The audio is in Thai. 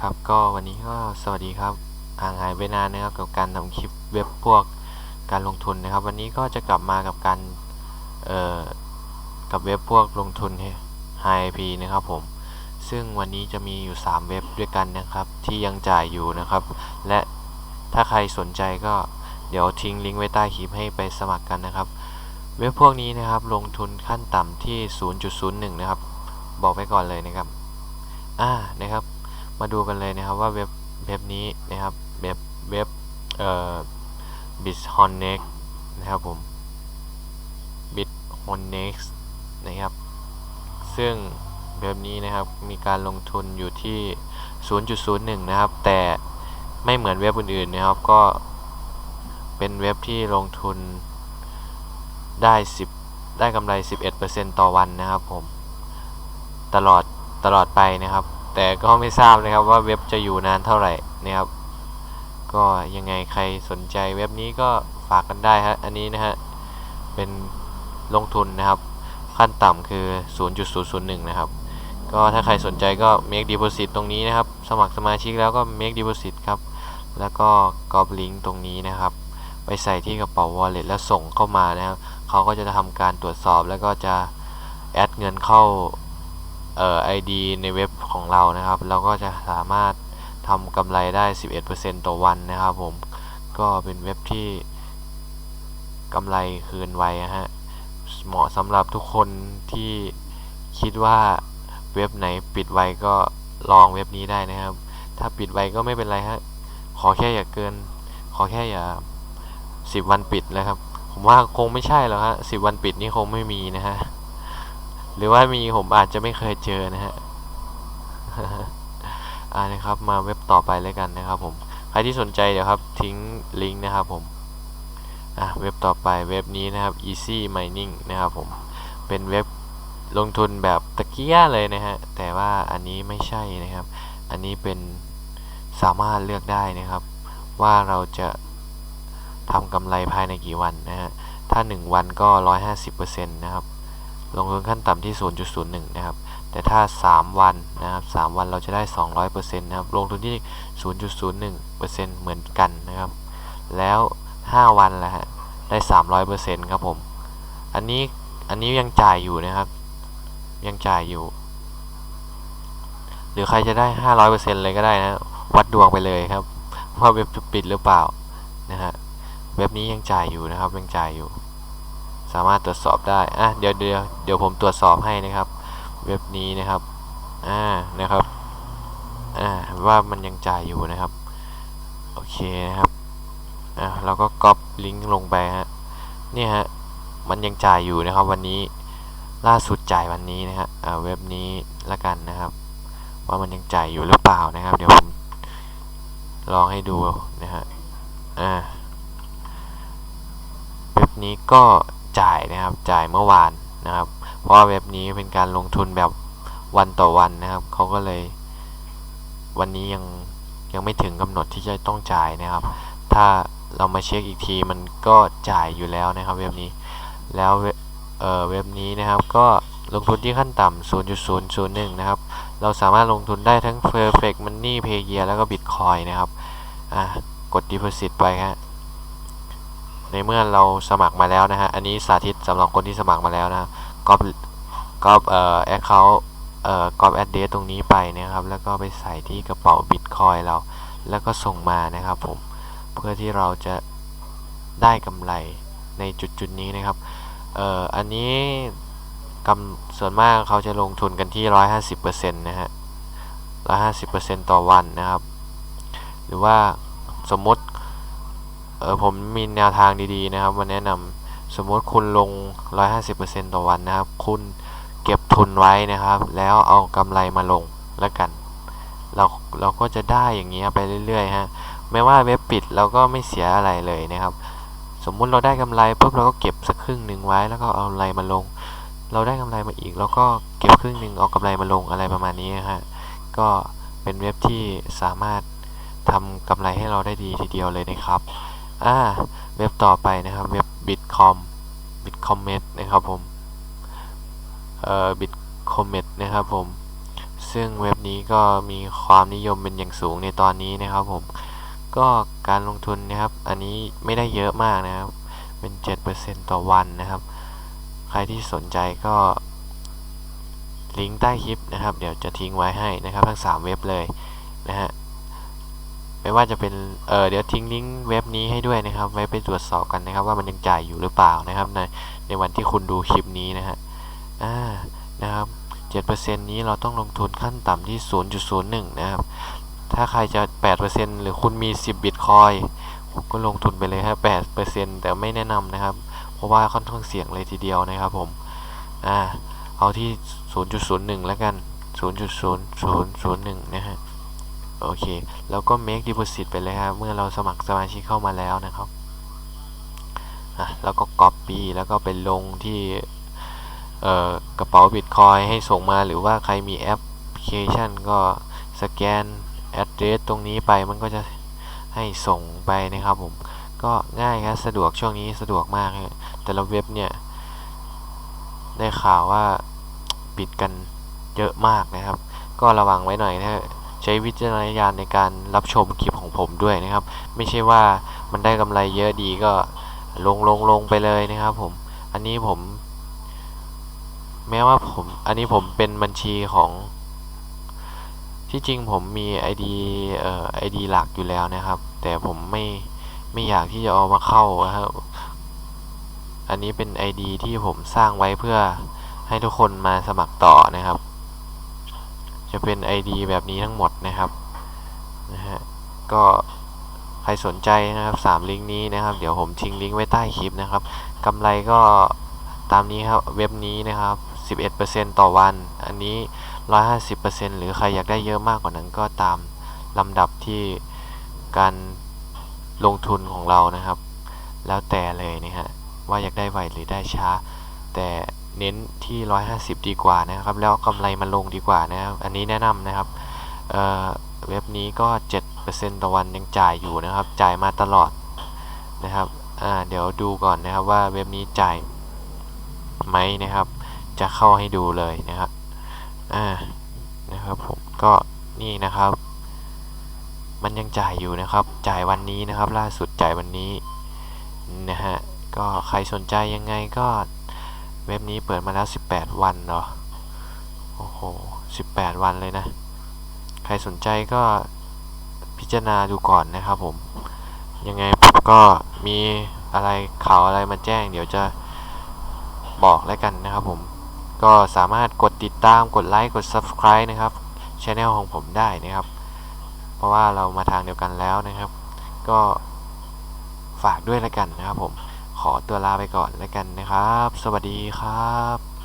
ครับก็วันนี้ก็สวัสดีครับห่างหายไปนานนะครับกับการทำคลิปเว็บพวกการลงทุนนะครับ วันนี้ก็จะกลับมากับการเอ่อกับเว็บพวกลงทุน HIP นะครับผมซึ่งวันนี้จะมีอยู่ 3 เว็บด้วยกันนะครับ ที่ยังจ่ายอยู่นะครับ และถ้าใครสนใจก็เดี๋ยวทิ้งลิงก์ไว้ใต้คลิปให้ไปสมัครกันนะครับ เว็บพวกนี้นะครับลงทุนขั้นต่ำที่ 0.01 นะครับ บอกไว้ก่อนเลยนะครับอ่านะครับ มาดูกันเลยนะครับว่าเว็บเว็บนี้นะครับเว็บเว็บเอ่อ BitHonex นะครับผม BitHonex นะครับ ซึ่งเว็บนี้นะครับมีการลงทุนอยู่ที่ 0.01 นะครับ แต่ไม่เหมือนเว็บอื่นๆนะครับก็เป็นเว็บที่ลงทุนได้ 10 ได้กำไร 11%ต่อวันนะครับผม ตลอดตลอดไปนะครับ แต่ก็ไม่ทราบนะครับว่าเว็บจะอยู่นานเท่าไหร่นะครับ ก็ยังไงใครสนใจเว็บนี้ก็ฝากกันได้ฮะอันนี้นะฮะเป็นลงทุนนะครับ ขั้นต่ำคือ 0.001 นะครับ ก็ถ้าใครสนใจก็ make deposit ตรงนี้นะครับ สมัครสมาชิกแล้วก็ make deposit ครับ แล้วก็ copy link ตรงนี้นะครับ ไปใส่ที่กระเป๋า wallet แล้วส่งเข้ามานะครับเขาก็จะทำการตรวจสอบแล้วก็จะแอดเงินเข้า เอ่อ ID ในเว็บของเรานะครับ เราก็จะสามารถทำกำไรได้ 11%ต่อวันนะครับผม ก็เป็นเว็บที่กำไรคืนไวอะฮะ เหมาะสำหรับทุกคนที่คิดว่าเว็บไหนปิดไวก็ลองเว็บนี้ได้นะครับ ถ้าปิดไวก็ไม่เป็นไรฮะ ขอแค่อย่าเกิน ขอแค่อย่า 10 วันปิดเลยครับ ผมว่าคงไม่ใช่หรอกฮะ10 วันปิดนี่คงไม่มีนะฮะ หรือว่ามีผมอาจจะไม่เคยเจอนะฮะอ่านะครับมาเว็บต่อไปเลยกันนะครับผมใครที่สนใจเดี๋ยวครับทิ้งลิงก์นะครับผมอะเว็บต่อไปเว็บนี้นะครับ easy mining นะครับผมเป็นเว็บลงทุนแบบตะเกียเลยนะฮะแต่ว่าอันนี้ไม่ใช่นะครับ อันนี้เป็นสามารถเลือกได้นะครับ ว่าเราจะทำกำไรภายในกี่วันนะฮะถ้า 1 วันก็ 150%นะครับ ลงทุนขั้นต่ำที่ 0.01 นะครับ แต่ถ้า 3 วันนะครับ 3 วันเราจะได้ 200%นะครับ ลงทุนที่ 0.01%เหมือนกันนะครับ แล้ว 5 วันละฮะ ได้ 300%ครับผม อันนี้ อันนี้ยังจ่ายอยู่นะครับ ยังจ่ายอยู่ หรือใครจะได้ 500%เลยก็ได้นะ วัดดวงไปเลยครับ ว่าเว็บจะปิดหรือเปล่า นะฮะ เว็บนี้ยังจ่ายอยู่นะครับ ยังจ่ายอยู่ สามารถตรวจสอบได้อะเดี๋ยวเดี๋ยวเดี๋ยวผมตรวจสอบให้นะครับ เว็บนี้นะครับอ่านะครับอ่าว่ามันยังจ่ายอยู่นะครับโอเคนะครับอะเราก็ก๊อปลิงก์ลงไปฮะเนี่ยฮะมันยังจ่ายอยู่นะครับ วันนี้ล่าสุดจ่ายวันนี้นะฮะอ่าเว็บนี้ละกันนะครับ ว่ามันยังจ่ายอยู่หรือเปล่านะครับ เดี๋ยวผมลองให้ดูนะฮะอ่าเว็บนี้ก็ จ่ายนะครับ จ่ายเมื่อวานนะครับ เพราะว่าเว็บนี้เป็นการลงทุนแบบวันต่อวันนะครับ เขาก็เลย วันนี้ยังยังไม่ถึงกำหนดที่จะต้องจ่ายนะครับ ถ้าเรามาเช็คอีกทีมันก็จ่ายอยู่แล้วนะครับเว็บนี้ แล้วเว็บเว็บนี้นะครับ ก็ลงทุนที่ขั้นต่ำ0.001 นะครับ เราสามารถลงทุนได้ทั้ง Perfect Money p a y e a แล้วก็ Bitcoin นะครับ อะ กด Deposit ไปฮะ ในเมื่อเราสมัครมาแล้วนะฮะ อันนี้สาธิตสำหรับคนที่สมัครมาแล้วนะก็ก็เอ่อ account เอ่อ copy address ตรงนี้ไปนะครับ แล้วก็ไปใส่ที่กระเป๋า Bitcoin เรา แล้วก็ส่งมานะครับผม เพื่อที่เราจะได้กำไรในจุดจุดนี้นะครับเอ่ออันนี้กำส่วนมากเขาจะลงทุนกันที่ 150%นะฮะ 150%ต่อวันนะครับ หรือว่าสมมติ เออผมมีแนวทางดีๆนะครับ มาแนะนำสมมติคุณลง 150%ต่อวันนะครับ คุณเก็บทุนไว้นะครับ แล้วเอากำไรมาลงแล้วกัน เราเราก็จะได้อย่างเงี้ยไปเรื่อยๆฮะไม่ว่าเว็บปิดเราก็ไม่เสียอะไรเลยนะครับ สมมุติเราได้กำไรปุ๊บเราก็เก็บสักครึ่งหนึ่งไว้แล้วก็เอากำไรมาลง เราได้กำไรมาอีกเราก็เก็บครึ่งหนึ่งเอากำไรมาลงอะไรประมาณนี้ฮะก็เป็นเว็บที่สามารถทำกำไรให้เราได้ดีทีเดียวเลยนะครับ อ่าเว็บต่อไปนะครับเว็บ bitcom bitcomet นะครับผมเอ่อ bitcomet นะครับผมซึ่งเว็บนี้ก็มีความนิยมเป็นอย่างสูงในตอนนี้นะครับผมก็การลงทุนนะครับ อันนี้ไม่ได้เยอะมากนะครับ เป็น 7%ต่อวันนะครับ ใครที่สนใจก็ ลิงก์ใต้คลิปนะครับ เดี๋ยวจะทิ้งไว้ให้นะครับ ทั้ง 3 เว็บเลยนะฮะ ไม่ว่าจะเป็นเออเดี๋ยวทิ้งลิงก์เว็บนี้ให้ด้วยนะครับ ไว้ไปตรวจสอบกันนะครับ ว่ามันยังจ่ายอยู่หรือเปล่านะครับในในวันที่คุณดูคลิปนี้นะฮะอ่านะครับ7%นี้เราต้องลงทุนขั้นต่ำที่0.01นะครับ ถ้าใครจะ8%หรือคุณมี10บิตคอยก็ลงทุนไปเลยครับ8%แต่ไม่แนะนำนะครับ เพราะว่าค่อนข้างเสี่ยงเลยทีเดียวนะครับผมอ่าเอาที่ 0.01 แล้วกัน 0.0001 นะฮะ โอเค แล้วก็ make deposit ไปเลยครับ เมื่อเราสมัครสมาชิกเข้ามาแล้วนะครับอะแล้วก็ copy แล้วก็ไปลงที่กระเป๋าบิตคอยให้ส่งมาหรือว่าใครมีแอปพลิเคชันก็สแกน address ตรงนี้ไปมันก็จะให้ส่งไปนะครับผมก็ง่ายครับสะดวกช่วงนี้สะดวกมากแต่ละเว็บเนี่ย ได้ข่าวว่าปิดกันเยอะมากนะครับ ก็ระวังไว้หน่อยนะ ช้วิจารณญาณในการรับชมคลิปของผมด้วยนะครับ ไม่ใช่ว่ามันได้กำไรเยอะดีก็ลงลงลงไปเลยนะครับ ผม อันนี้ผม แม้ว่าผม อันนี้ผมเป็นบัญชีของที่จริงผมมี ID เอ่อ ID หลักอยู่แล้วนะครับ แต่ผมไม่ไม่อยากที่จะเอามาเข้านะครับอันนี้เป็น ID ที่ผมสร้างไว้เพื่อให้ทุกคนมาสมัครต่อนะครับ จะเป็น ID แบบนี้ทั้งหมดนะครับนะฮะก็ใครสนใจนะครับสามลิงก์นี้นะครับ เดี๋ยวผมทิ้งลิงก์ไว้ใต้คลิปนะครับกำไรก็ตามนี้ครับเว็บนี้นะครับ 11%ต่อวัน อันนี้ 150%หรือใครอยากได้เยอะมากกว่านั้นก็ตามลำดับที่การลงทุนของเรานะครับ แล้วแต่เลยนะฮะว่าอยากได้ไวหรือได้ช้า แต่ เน้นที่ 150 ดีกว่านะครับ แล้วกำไรมันลงดีกว่านะครับ อันนี้แนะนำนะครับเเว็บนี้ก็ 7%ต่อวันยังจ่ายอยู่นะครับ จ่ายมาตลอดนะครับเดี๋ยวดูก่อนนะครับว่าเว็บนี้จ่ายไหมนะครับ จะเข้าให้ดูเลยนะครับอ่านะครับผมก็นี่นะครับ มันยังจ่ายอยู่นะครับ จ่ายวันนี้นะครับ ล่าสุดจ่ายวันนี้นะฮะก็ใครสนใจยังไงก็ เว็บนี้เปิดมาแล้ว 18 วันเนาะโอ้โห 18 วันเลยนะ ใครสนใจก็พิจารณาดูก่อนนะครับผม ยังไงผมก็มีอะไรข่าวอะไรมาแจ้ง เดี๋ยวจะบอกแล้วกันนะครับผม ก็สามารถกดติดตามกดไลค์กด Subscribe นะครับช anel ของผมได้นะครับ เพราะว่าเรามาทางเดียวกันแล้วนะครับ ก็ฝากด้วยแล้วกันนะครับผม ขอตัวลาไปก่อนแล้วกันนะครับ สวัสดีครับ